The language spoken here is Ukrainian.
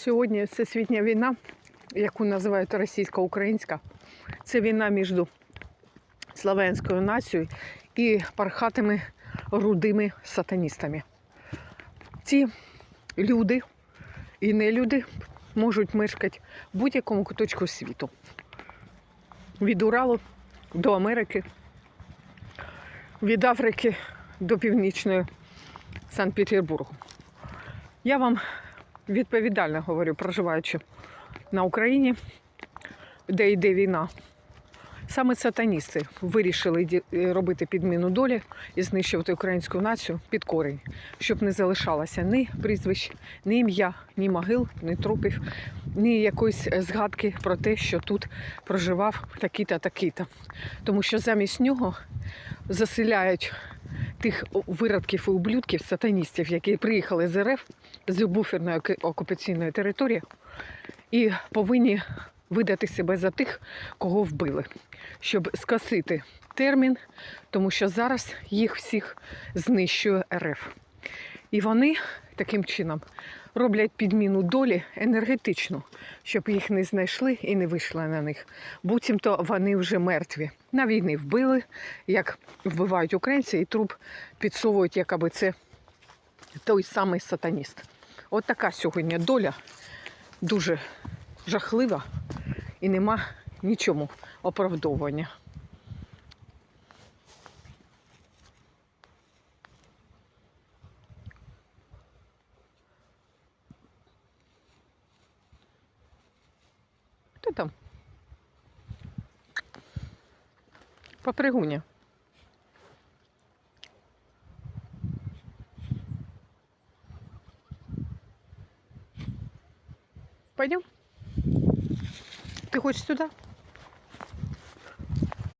Сьогодні всесвітня війна, яку називають російсько-українська, це війна між славянською нацією і пархатими рудими сатаністами. Ці люди і нелюди можуть мешкати в будь-якому куточку світу. Від Уралу до Америки, від Африки до Північної Санкт-Петербургу. Я вам відповідально говорю, проживаючи на Україні, де йде війна. Саме сатаністи вирішили е, робити підміну долі і знищувати українську націю під корінь, щоб не залишалося ні прізвищ, ні ім'я, ні могил, ні трупів, ні якоїсь е, згадки про те, що тут проживав такий-то, такий-то. Тому що замість нього заселяють тих виродків і ублюдків, сатаністів, які приїхали з РФ з буферної окупаційної території і повинні видати себе за тих, кого вбили, щоб скасити термін, тому що зараз їх всіх знищує РФ. І вони таким чином роблять підміну долі енергетичну, щоб їх не знайшли і не вийшли на них. Буцімто вони вже мертві. На війні вбили, як вбивають українці, і труп підсовують, якоби це той самий сатаніст. От така сьогодні доля дуже жахлива і нема нічому оправдовування. Хто там? Попригуня. Пойдем? Ты хочешь сюда?